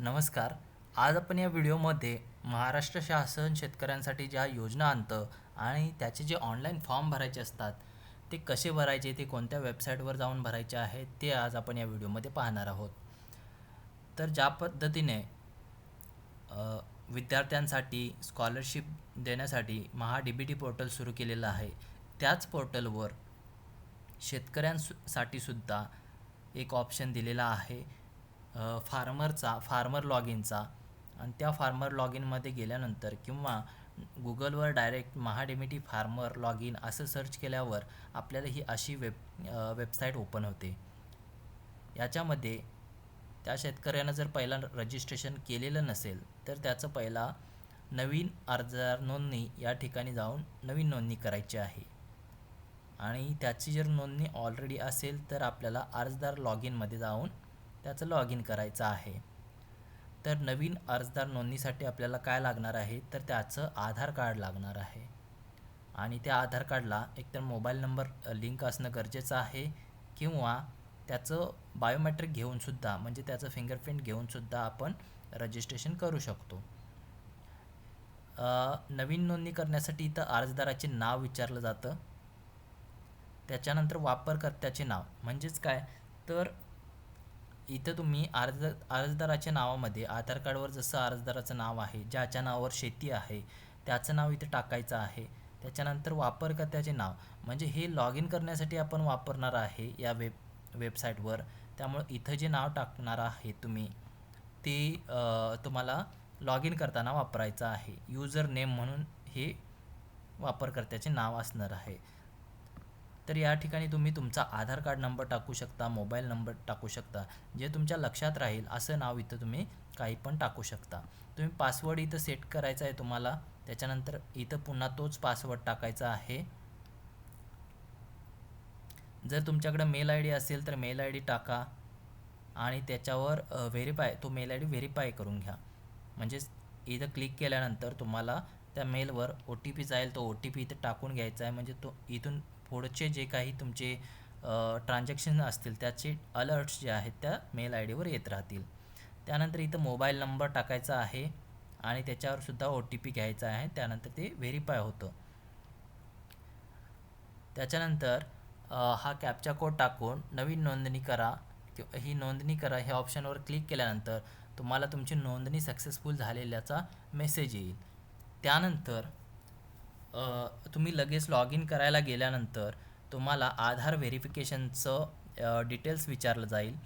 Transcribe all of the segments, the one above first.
नमस्कार. आज आपण या व्हिडिओमध्ये महाराष्ट्र शासन शेतकऱ्यांसाठी ज्या योजना आणतं आणि त्याचे जे ऑनलाईन फॉर्म भरायचे असतात ते कसे भरायचे ते कोणत्या वेबसाईटवर जाऊन भरायचे आहे ते आज आपण या व्हिडिओमध्ये पाहणार आहोत. तर ज्या पद्धतीने विद्यार्थ्यांसाठी स्कॉलरशिप देण्यासाठी Maha D B T portal सुरू केलेलं आहे त्याच पोर्टलवर शेतकऱ्यांसाठी सुद्धा एक ऑप्शन दिलेला आहे. फार्मरचा फार्मर लॉग इनचा आणि त्या फार्मर लॉग इनमध्ये गेल्यानंतर किंवा गुगलवर direct MahaDBT farmer log in असं सर्च केल्यावर आपल्याला ही अशी वेब वेबसाईट ओपन होते. याच्यामध्ये त्या शेतकऱ्यानं जर पहिला रजिस्ट्रेशन केलेलं नसेल तर त्याचं पहिला नवीन अर्जदार नोंदणी या ठिकाणी जाऊन नवीन नोंदणी करायची आहे. आणि त्याची जर नोंदणी ऑलरेडी असेल तर आपल्याला अर्जदार लॉग इनमध्ये जाऊन त्याचं लॉग इन करायचं आहे. तर नवीन अर्जदार नोंदणीसाठी आपल्याला काय लागणार आहे? तर त्याचं आधार कार्ड लागणार आहे. आणि त्या आधार कार्डला एकतर मोबाईल नंबर लिंक असणं गरजेचं आहे किंवा त्याचं बायोमॅट्रिक घेऊनसुद्धा म्हणजे त्याचं फिंगरप्रिंट घेऊनसुद्धा आपण रजिस्ट्रेशन करू शकतो. नवीन नोंदणी करण्यासाठी इथं अर्जदाराचे नाव विचारलं जातं. त्याच्यानंतर वापरकर्त्याचे नाव. म्हणजेच काय? तर इथं तुम्ही अर्ज अर्जदाराच्या नावामध्ये आधार कार्डवर जसं अर्जदाराचं नाव आहे ज्याच्या नावावर शेती आहे त्याचं नाव इथं टाकायचं आहे. त्याच्यानंतर वापरकर्त्याचे नाव. म्हणजे हे लॉग इन करण्यासाठी आपण वापरणार आहे या वेब वेबसाईटवर. त्यामुळं इथं जे नाव टाकणार आहे तुम्ही ते तुम्हाला लॉग इन करताना वापरायचं आहे. यूजर नेम म्हणून हे वापरकर्त्याचे नाव असणार आहे. तर या ठिकाणी तुम्ही तुमचा आधार कार्ड नंबर टाकू शकता मोबाईल नंबर टाकू शकता जे तुमच्या लक्षात राहील असं नाव इथं तुम्ही काही पण टाकू शकता. तुम्ही पासवर्ड इथं सेट करायचा आहे तुम्हाला त्याच्यानंतर इथं पुन्हा तोच पासवर्ड टाकायचा आहे. जर तुमच्याकडे मेल आय डी असेल तर मेल आय डी टाका आणि त्याच्यावर व्हेरीफाय तो मेल आय डी व्हेरीफाय करून घ्या. म्हणजेच इथं क्लिक केल्यानंतर तुम्हाला त्या मेलवर ओ टी पी जाईल तो ओ टी पी इथं टाकून घ्यायचा आहे. म्हणजे तो इथून पुढचे जे काही तुमचे ट्रान्झॅक्शन असतील त्याचे अलर्ट्स जे आहेत त्या मेल आय डीवर येत राहतील. त्यानंतर इथं मोबाईल नंबर टाकायचा आहे आणि त्याच्यावर सुद्धा ओ टी पी घ्यायचा आहे. त्यानंतर ते व्हेरीफाय होतं. त्याच्यानंतर हा कॅपचा कोड टाकून नवीन नोंदणी करा. किंवा ही नोंदणी करा ह्या ऑप्शनवर क्लिक केल्यानंतर तुम्हाला तुमची नोंदणी सक्सेसफुल झालेल्याचा मेसेज येईल. त्यानंतर तुम्ही लगेच लॉग इन करायला गेल्यानंतर तुम्हाला आधार व्हेरिफिकेशनचं डिटेल्स विचारलं जाईल.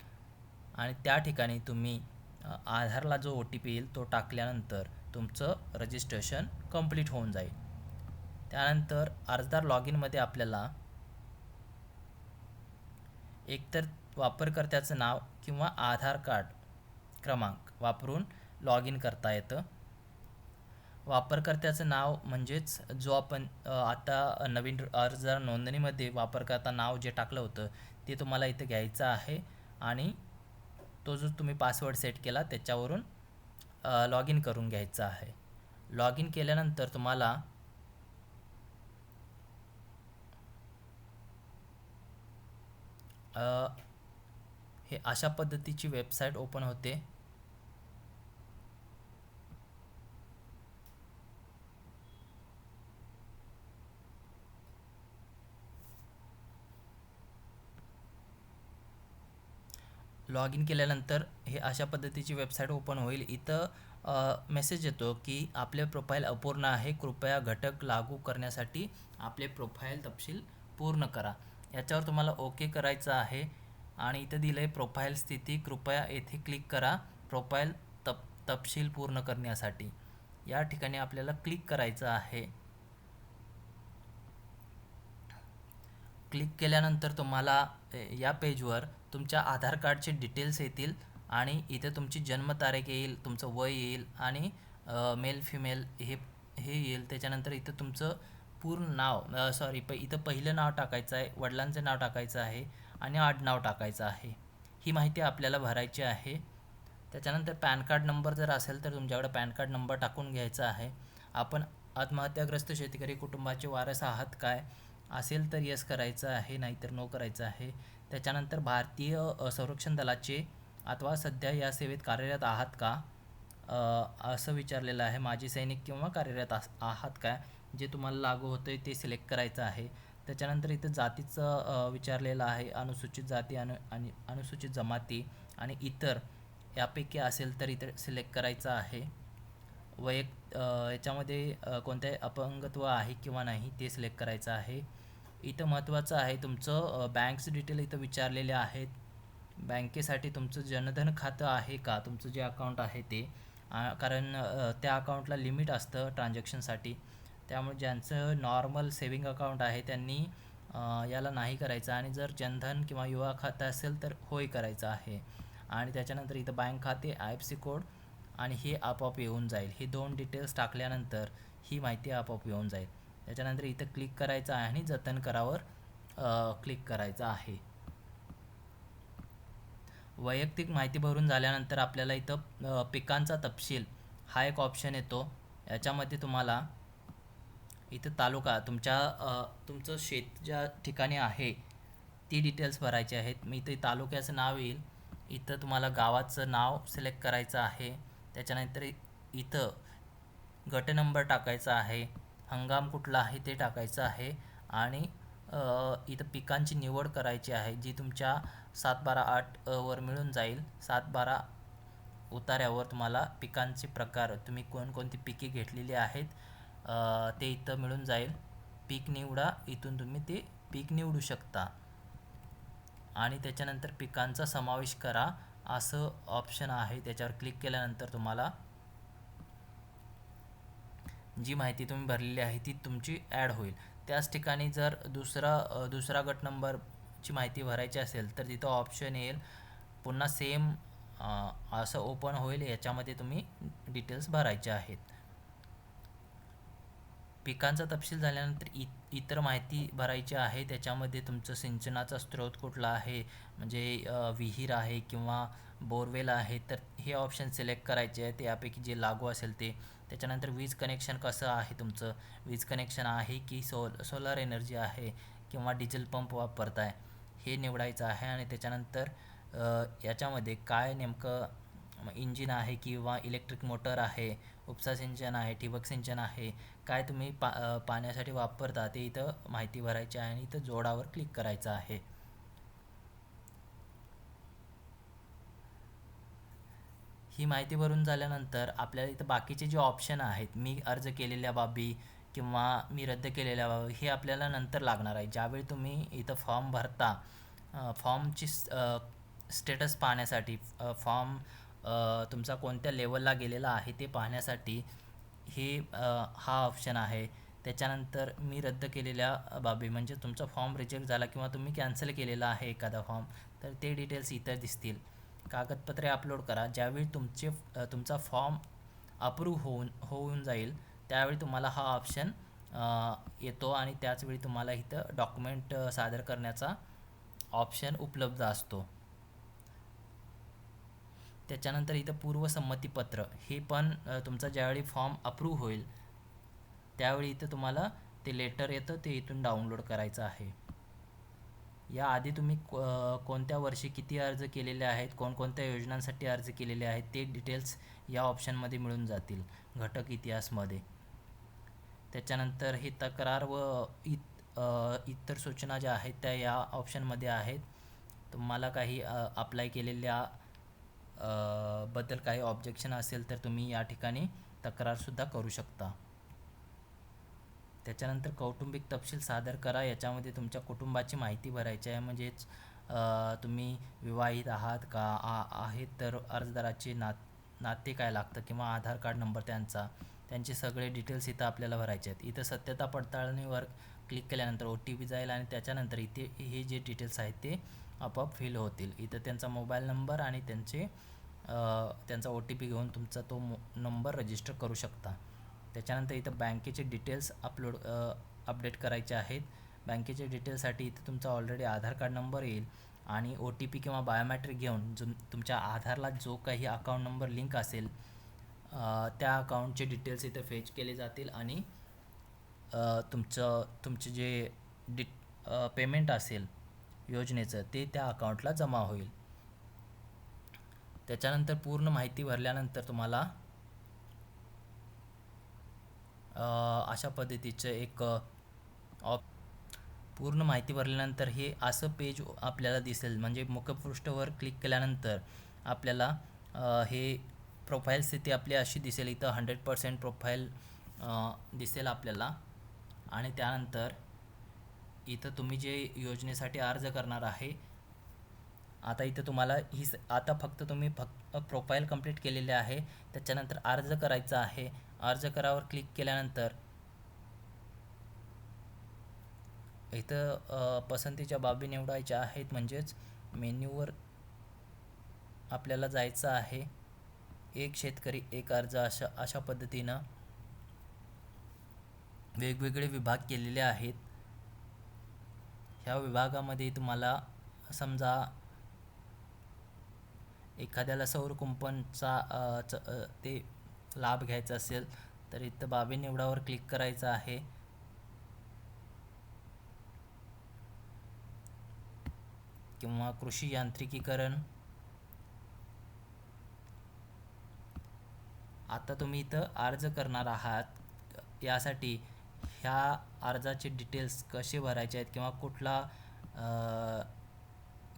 आणि त्या ठिकाणी तुम्ही आधारला जो ओ टी पी येईल तो टाकल्यानंतर तुमचं रजिस्ट्रेशन कंप्लीट होऊन जाईल. त्यानंतर अर्जदार लॉग इनमध्ये आपल्याला एकतर वापरकर्त्याचं नाव किंवा आधार कार्ड क्रमांक वापरून लॉग इन करता येतं. वापरकर्त्याचं नाव म्हणजेच जो आपण आता नवीन अर्ज नोंदणीमध्ये वापरकर्ता नाव जे टाकलं होतं ते तुम्हाला इथं घ्यायचं आहे. आणि तो जो तुम्ही पासवर्ड सेट केला त्याच्यावरून लॉग इन करून घ्यायचा आहे. लॉग इन केल्यानंतर तुम्हाला हे अशा पद्धतीची वेबसाईट ओपन होते. लॉग इन केल्यानंतर हे अशा पद्धतीची वेबसाईट ओपन होईल. इथं मेसेज येतो की आपले प्रोफाईल अपूर्ण आहे. कृपया घटक लागू करण्यासाठी आपले प्रोफाईल तपशील पूर्ण करा. याच्यावर तुम्हाला ओके करायचं आहे. आणि इथं दिलं आहे प्रोफाईल स्थिती. कृपया येथे क्लिक करा. प्रोफाईल तप तपशील पूर्ण करण्यासाठी. या ठिकाणी आपल्याला क्लिक करायचं आहे. क्लिक केल्यानंतर तुम्हाला या पेजवर तुमच्या आधार कार्डचे डिटेल्स येतील आणि इथे तुमची जन्मतारीख येईल तुमचं वय येईल आणि मेल फिमेल हे हे येईल. त्याच्यानंतर इथं तुमचं पूर्ण नाव सॉरी प इथं पहिलं नाव टाकायचं आहे वडिलांचं नाव टाकायचं आहे आणि आडनाव टाकायचं आहे. ही माहिती आपल्याला भरायची आहे. त्याच्यानंतर पॅन कार्ड नंबर जर असेल तर तुमच्याकडे पॅन कार्ड नंबर टाकून घ्यायचा आहे. आपण आत्महत्याग्रस्त शेतकरी कुटुंबाचे वारस आहात काय? असेल तर यस करायचं आहे नाहीतर नो करायचं आहे. त्याच्यानंतर भारतीय संरक्षण दलाचे अथवा सध्या या सेवेत कार्यरत आहात का? असं विचारलेलं आहे. माजी सैनिक किंवा कार्यरत आस आहात काय जे तुम्हाला लागू होतं आहे ते सिलेक्ट करायचं आहे. त्याच्यानंतर इथं जातीचं विचारलेलं आहे. अनुसूचित जाती अनु आणि अनुसूचित जमाती आणि इतर यापैकी असेल तर इतर सिलेक्ट करायचं आहे. वैयक याच्यामध्ये कोणते अपंगत्व आहे किंवा नाही ते सिलेक्ट करायचं आहे. इथं महत्त्वाचं आहे तुमचं बँकचं डिटेल इथं विचारलेले आहेत. बँकेसाठी तुमचं जनधन खातं आहे का? तुमचं जे अकाउंट आहे ते. कारण त्या अकाउंटला लिमिट असतं ट्रान्झॅक्शनसाठी त्यामुळे ज्यांचं नॉर्मल सेविंग अकाउंट आहे त्यांनी याला नाही करायचं. आणि जर जनधन किंवा युवा खातं असेल तर होय करायचं आहे. आणि त्याच्यानंतर इथं बँक खाते आय एफ सी कोड आणि हे आपोआप येऊन जाईल. हे दोन डिटेल्स टाकल्यानंतर ही माहिती आपोआप येऊन जाईल. त्याच्यानंतर इथं क्लिक करायचं आहे आणि जतन करावर क्लिक करायचं आहे. वैयक्तिक माहिती भरून झाल्यानंतर आपल्याला इथं पिकांचा तपशील हा एक ऑप्शन येतो. याच्यामध्ये तुम्हाला इथं तालुका तुमच्या तुमचं शेत ज्या ठिकाणी आहे ती डिटेल्स भरायची आहेत. मी इथे तालुक्याचं नाव येईल. इथं तुम्हाला गावाचं नाव सिलेक्ट करायचं आहे. त्याच्यानंतर इथं गट नंबर टाकायचा आहे. हंगाम कुठला आहे ते टाकायचं आहे. आणि इथं पिकांची निवड करायची आहे जी तुमच्या सात बारा आठ वर मिळून जाईल. सात बारा उतार्यावर तुम्हाला पिकांचे प्रकार तुम्ही कोणकोणती पिके घेतलेली आहेत ते इथं मिळून जाईल. पीक निवडा इथून तुम्ही ते पीक निवडू शकता. आणि त्याच्यानंतर पिकांचा समावेश करा असं ऑप्शन आहे. त्याच्यावर क्लिक केल्यानंतर तुम्हाला जी माहिती तुम्ही भरलेली आहे ती तुमची ॲड होईल. त्याच ठिकाणी जर दुसरा दुसरा गट नंबरची माहिती भरायची असेल तर तिथं ऑप्शन येईल. पुन्हा सेम असं ओपन होईल याच्यामध्ये तुम्ही डिटेल्स भरायचे आहेत. पिकांचा तपशील झाल्यानंतर इ इतर माहिती भरायची आहे त्याच्यामध्ये तुमचं सिंचनाचा स्रोत कुठला आहे म्हणजे विहीर आहे किंवा बोरवेल आहे तर हे ऑप्शन सिलेक्ट करायचे आहे. यापैकी जे लागू असेल ते. त्याच्यानंतर वीज कनेक्शन कसं आहे तुमचं? वीज कनेक्शन आहे की सोल सोलर एनर्जी आहे किंवा डिझेल पंप वापरताय? हे निवडायचं आहे आणि त्याच्यानंतर याच्यामध्ये काय नेमकं इंजिन आहे किंवा इलेक्ट्रिक मोटर आहे उपसा सिंचन आहे ठिबक सिंचन आहे काय तुम्ही पा पाण्यासाठी वापरता ते इथं माहिती भरायची आहे आणि इथं जोडावर क्लिक करायचं आहे. ही माहिती भरून झाल्यानंतर आपल्याला इथं बाकीचे जे ऑप्शन आहेत मी अर्ज केलेल्या बाबी किंवा मी रद्द केलेल्या बाबी हे आपल्याला नंतर लागणार आहे. ज्यावेळी तुम्ही इथं फॉर्म भरता फॉर्मची स्टेटस पाहण्यासाठी फॉर्म तुमचा कोणत्या लेवलला गेलेला आहे ते पाहण्यासाठी हे हा ऑप्शन आहे. त्याच्यानंतर मी रद्द केलेल्या बाबी म्हणजे तुमचा फॉर्म रिजेक्ट झाला किंवा तुम्ही कॅन्सल केलेला आहे एखादा फॉर्म तर ते डिटेल्स इतर दिसतील. कागदपत्रे अपलोड करा. ज्यावेळी तुमचे तुमचा फॉर्म अप्रूव्ह होऊन होऊन जाईल त्यावेळी तुम्हाला हा ऑप्शन येतो आणि त्याचवेळी तुम्हाला इथं डॉक्युमेंट सादर करण्याचा ऑप्शन उपलब्ध असतो. त्याच्यानंतर इथं पूर्वसंमतीपत्र हे पण तुमचा ज्यावेळी फॉर्म अप्रूव्ह होईल त्यावेळी इथं तुम्हाला ते लेटर येतं ते इथून डाउनलोड करायचं आहे. याआधी तुम्ही को कोणत्या वर्षी किती अर्ज केलेले आहेत कोणकोणत्या योजनांसाठी अर्ज केलेले आहेत ते डिटेल्स या ऑप्शनमध्ये मिळून जातील. घटक इतिहासमध्ये. त्याच्यानंतर ही तक्रार व इत इतर सूचना ज्या आहेत त्या या ऑप्शनमध्ये आहेत. तुम्हाला काही अप्लाय केलेल्या बद्दल काही ऑब्जेक्शन असेल तर तुम्ही या ठिकाणी तक्रारसुद्धा करू शकता. त्याच्यानंतर कौटुंबिक तपशील सादर करा. याच्यामध्ये तुमच्या कुटुंबाची माहिती भरायची आहे. म्हणजेच तुम्ही विवाहित आहात का? आ आहेत तर अर्जदाराचे नात नाते काय लागतं किंवा आधार कार्ड नंबर त्यांचा? त्यांचे सगळे डिटेल्स इथं आपल्याला भरायचे आहेत. इथं सत्यता पडताळणीवर क्लिक केल्यानंतर ओ टी पी जाईल आणि त्याच्यानंतर इथे हे जे डिटेल्स आहेत ते आपोआप फिल होतील. इथं त्यांचा मोबाईल नंबर आणि त्यांचे त्यांचा ओ टी पी घेऊन तुमचा तो मो नंबर रजिस्टर करू शकता. त्याच्यानंतर इथं बँकेचे डिटेल्स अपलोड अपडेट करायचे आहेत. बँकेचे डिटेल्ससाठी इथं तुमचा ऑलरेडी आधार कार्ड नंबर येईल आणि ओ टी पी किंवा बायोमॅट्रिक घेऊन जो तुमच्या आधारला जो काही अकाउंट नंबर लिंक असेल त्या अकाउंटचे डिटेल्स इथं फेच केले जातील आणि तुमचं तुमचे जे डि पेमेंट असेल योजनेचं ते त्या अकाउंटला जमा होईल. त्याच्यानंतर पूर्ण माहिती भरल्यानंतर तुम्हाला अशा पद्धतीचं एक ऑप पूर्ण माहिती भरल्यानंतर हे असं पेज आपल्याला दिसेल. म्हणजे मुखपृष्ठवर क्लिक केल्यानंतर आपल्याला हे प्रोफाईल स्थिती आपली अशी दिसेल. इथं हंड्रेड पर्सेंट प्रोफाईल दिसेल आपल्याला. आणि त्यानंतर इथं तुम्ही जे योजनेसाठी अर्ज करणार आहे आता इथं तुम्हाला ही स आता फक्त तुम्ही फक्त प्रोफाईल कंप्लीट केलेले आहे. त्याच्यानंतर अर्ज करायचा आहे. अर्ज करावर क्लिक केल्यानंतर इथं पसंतीच्या बाबी निवडायच्या आहेत. म्हणजेच मेन्यूवर आपल्याला जायचं आहे. एक शेतकरी एक अर्ज अशा अशा पद्धतीनं वेगवेगळे विभाग केलेले आहेत. ह्या विभागामध्ये तुम्हाला समजा एखाद्याला सौर कुंपणचा च ते लाभ घ्यायचा असेल तर इथं बाबी निवडावर क्लिक करायचं आहे. किंवा कृषी यांत्रिकीकरण. आता तुम्ही इथं अर्ज करणार आहात. यासाठी ह्या अर्जाचे डिटेल्स कसे भरायचे आहेत किंवा कुठला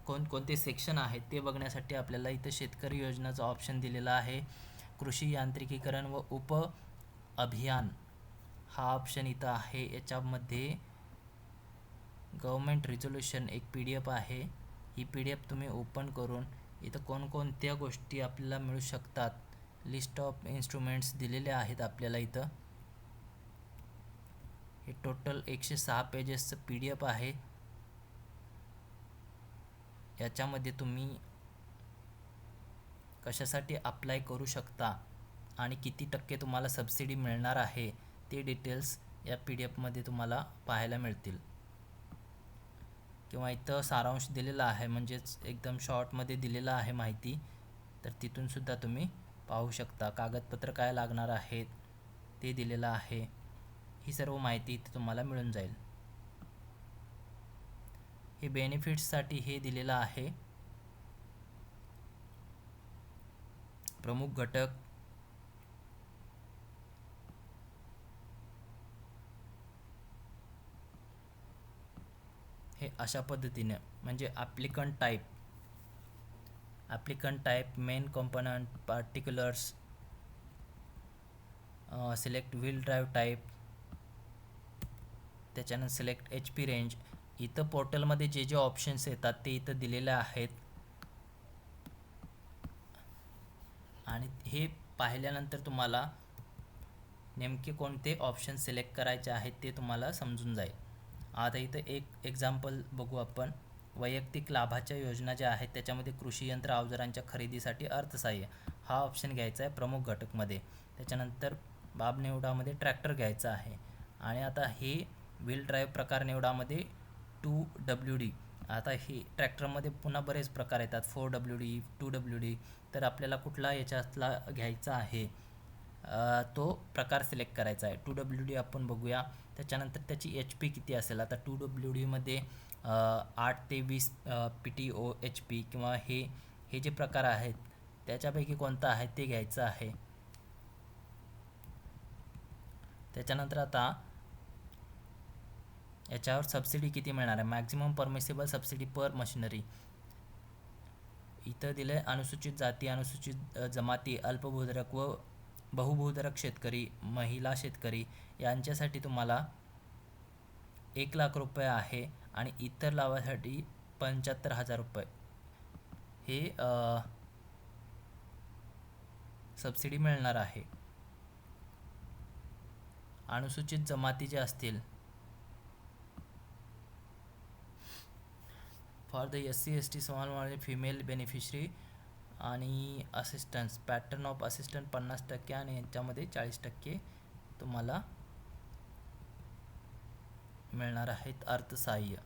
कोण कोणकोणते सेक्शन आहेत ते बघण्यासाठी आपल्याला इथं शेतकरी योजनाचा ऑप्शन दिलेला आहे. कृषी यांत्रिकीकरण व उप अभियान हा ऑप्शन इथं आहे. याच्यामध्ये गव्हर्मेंट रिझोल्युशन एक पी डी एफ आहे. ही पी डी एफ तुम्ही ओपन करून इथं कोणकोणत्या गोष्टी आपल्याला मिळू शकतात लिस्ट ऑफ इन्स्ट्रुमेंट्स दिलेले आहेत आपल्याला इथं. हे टोटल एकशे सहा पेजेसचं पी डी एफ आहे. याच्यामध्ये तुम्ही कशासाठी अप्लाय करू शकता आणि किती टक्के तुम्हाला सबसिडी मिळणार आहे ते डिटेल्स या पी डी एफमध्ये तुम्हाला पाहायला मिळतील. किंवा इथं सारांश दिलेला आहे म्हणजेच एकदम शॉर्टमध्ये दिलेला आहे माहिती तर तिथूनसुद्धा तुम्ही पाहू शकता. कागदपत्र काय लागणार आहेत ते दिलेलं आहे. ही सर्व माहिती इथे तुम्हाला मिळून जाईल. हे बेनिफिट्ससाठी हे दिलेलं आहे. प्रमुख घटक हे अशा पद्धतीने म्हणजे applicant type applicant type main component particulars select wheel drive type त्याच्यानंतर सिलेक्ट एच पी रेंज इथं पोर्टलमध्ये जे जे ऑप्शन्स येतात ते इथं दिलेले आहेत आणि हे पाहिल्यानंतर तुम्हाला नेमके कोणते ऑप्शन सिलेक्ट करायचे आहेत ते तुम्हाला समजून जाईल. आता इथं एक एक्झाम्पल बघू आपण. वैयक्तिक लाभाच्या योजना ज्या आहेत त्याच्यामध्ये कृषी यंत्र अवजारांच्या खरेदीसाठी अर्थसहाय्य. हा ऑप्शन घ्यायचा आहे प्रमुख घटकमध्ये. त्याच्यानंतर बाब निवडामध्ये ट्रॅक्टर घ्यायचा आहे. आणि आता हे व्हील ड्राईव्ह प्रकार निवडामध्ये टू डब्ल्यू डी आता हे ट्रॅक्टरमध्ये पुन्हा बरेच प्रकार येतात. Four W D two W D तर आपल्याला कुठला याच्यातला घ्यायचा आहे? तो प्रकार सिलेक्ट करायचा आहे. टू डब्ल्यू डी आपण बघूया. त्याच्यानंतर त्याची एच पी किती असेल? आता टू डब्ल्यू डीमध्ये आठ ते वीस P T O H P किंवा हे हे जे प्रकार आहेत त्याच्यापैकी कोणतं आहे ते घ्यायचं आहे. त्याच्यानंतर आता याच्यावर सबसिडी किती मिळणार आहे? Maximum permissible subsidy per machinery इथं दिलं आहे अनुसूचित जाती अनुसूचित जमाती अल्पभूधारक व बहुभूधारक शेतकरी महिला शेतकरी यांच्यासाठी तुम्हाला एक लाख रुपये आहे आणि इतर लाभासाठी पंच्याहत्तर हजार रुपये. हे सबसिडी मिळणार आहे. अनुसूचित जमाती जे असतील for the S C S T समाजमध्ये female beneficiary आणि असिस्टन्स पॅटर्न ऑफ असिस्टंट पन्नास टक्के आणि यांच्यामध्ये चाळीस टक्के तुम्हाला मिळणार आहेत अर्थसहाय्य.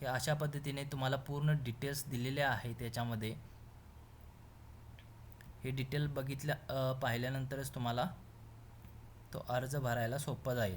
हे अशा पद्धतीने तुम्हाला पूर्ण डिटेल्स दिलेले आहेत याच्यामध्ये. हे डिटेल बघितल्या पाहिल्यानंतरच तुम्हाला तो अर्ज भरायला सोपं जाईल.